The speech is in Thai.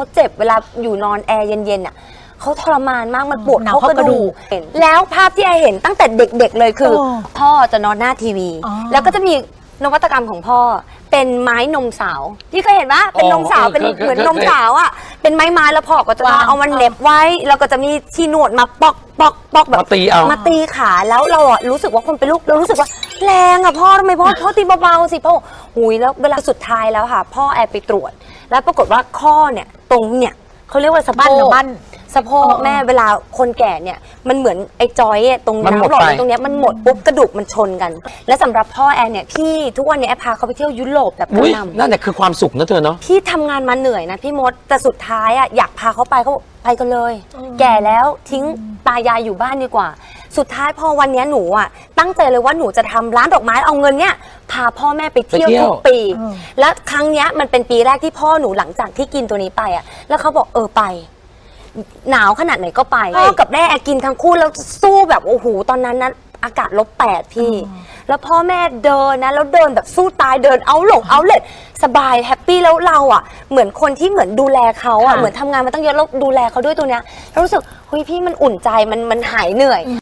เขาเจ็บเวลาอยู่นอนแอร์เย็นๆอะเขาทรมานมากมันปวดหนักเข้ากเข้ากระระดูดูกกเห็นแล้วภาพที่ไอเห็นตั้งแต่เด็กๆเลยคือ โอ้พ่อจะนอนหน้าทีวี อ๋อ แล้วก็จะมีนวัตกรรมของพ่อ เป็นไม้นมสาวพี่เคยเห็นปะเป็นนมสาวอ๋อเป็นเคยเคยเหมือนเคยนมสาวอะเป็นไม้ไม้แล้วพ่อก็จะวางเอามันเหน็บไว้แล้วก็จะมีที่หนวดมาปอกปอกปอกแบบ มาตีเอา มาตีขาแล้วเราอะรู้สึกว่าคนเป็นลูกเรารู้สึกว่าแรงอะพ่อทำไมพ่อพ่อตีเบาๆสิพ่อหุยแล้วเวลาสุดท้ายแล้วค่ะ พ่อแอบไปตรวจ แล้วปรากฏว่าข้อเนี่ยตรงเนี่ยเขาเรียกว่าสะโพบ้านเหรกอบ้านสะโพกอ๋อแม่เวลาคนแก่เนี่ยมันเหมือนไอ้จอยอะตรงมันหมดน้ำหลอดไป ตรงเนี้ยมันหมดปุ๊บกระดูกมันชนกัน และสำหรับพ่อแอนเนี่ยพี่ทุกวันเนี้แอบพาเขาไปเที่ยวยุโรปแบบอุ้ยกระหน่ำนั่นแหละคือความสุขนะเธอเนาะ พี่ทำงานมาเหนื่อยนะพี่มดแต่สุดท้ายอะอยากพาเขาไปเขาบอกไปกันเลย แก่แล้วทิ้งตายายอยู่บ้านดีกว่า สุดท้ายพอวันเนี้ยหนูอะตั้งใจเลยว่าหนูจะทำร้านดอกไม้เอาเงินเนี้ยพาพ่อแม่ไปเที่ยวไปเที่ยว ทุกปีอืมและครั้งเนี้ยมันเป็นปีแรกที่พ่อหนูหลังจากที่กินตัวนี้ไปอะ แล้วเขาบอกเออไป หนาวขนาดไหนก็ไปพ่อกับแม่แอบกินทั้งคู่แล้วสู้แบบโอ้โหตอนนั้นนะอากาศลบแปดพี่ แล้วพ่อแม่เดินนะแล้วเดินแบบสู้ตายเดินเอาหลงเอาเล็ดสบายแฮปปี้แล้วเราอะ เหมือนคนที่เหมือนดูแลเขาอะค่ะเหมือนทำงานมาตั้งเยอะแล้วดูแลเขาด้วยตัวเนี้ยแล้วรู้สึกเฮ้ยพี่มันอุ่นใจมันมันหายเหนื่อย